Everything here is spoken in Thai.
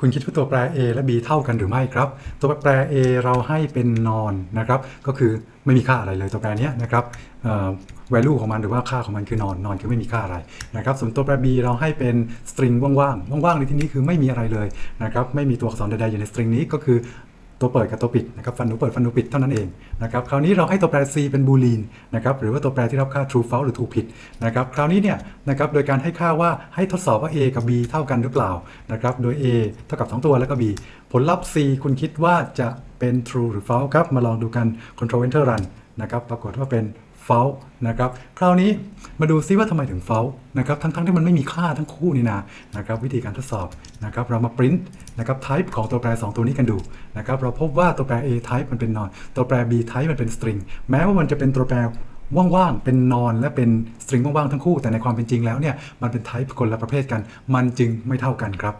คุณคิดว่าตัวแปร A และ B เท่ากันหรือไม่ครับ ตัวแปร A เราให้เป็นนอนนะครับ ก็คือไม่มีค่าอะไรเลยตัวแปรนี้นะครับ value ของมันหรือว่าค่าของมันคือนอนนอนคือไม่มีค่าอะไรนะครับ ส่วนตัวแปร B เราให้เป็น string ว่างๆว่างๆในที่นี้คือไม่มีอะไรเลยนะครับ ไม่มีตัวอักษรใดๆอยู่ใน string นี้ก็คือ ตัวเปิดกับตัวปิดนะครับฟันหนูเปิดฟันหนูปิดเท่านั้นเองนะครับคราวนี้เราให้ตัวแปร C เป็นบูลีนนะครับหรือว่าตัวแปรที่รับค่า true false หรือถูกผิดนะครับคราวนี้เนี่ยนะครับโดยการให้ค่าว่าให้ทดสอบว่า A กับ B เท่ากันหรือเปล่านะครับโดย A เท่ากับ 2 ตัวแล้วก็ B ผลลัพธ์ C คุณคิดว่าจะเป็น true หรือ false ครับมาลองดูกัน control enter run นะครับปรากฏว่าเป็น false นะครับคราวนี้มาดูซิว่าทำไมถึง false นะครับทั้งๆที่มันไม่มีค่าทั้งคู่นี่นานะครับวิธีการทดสอบนะครับเรามา print นะครับ type ของตัวแปร 2 ตัวนี้กันดูนะครับเราพบว่าตัวแปร A type มันเป็น non ตัวแปร B type มันเป็น string แม้ว่ามันจะเป็นตัวแปรว่างๆ เป็นนอนและเป็นสตริงว่างๆ ทั้งคู่ แต่ในความเป็นจริงแล้วเนี่ย มันเป็นไทป์คนละประเภทกัน มันจึงไม่เท่ากันครับ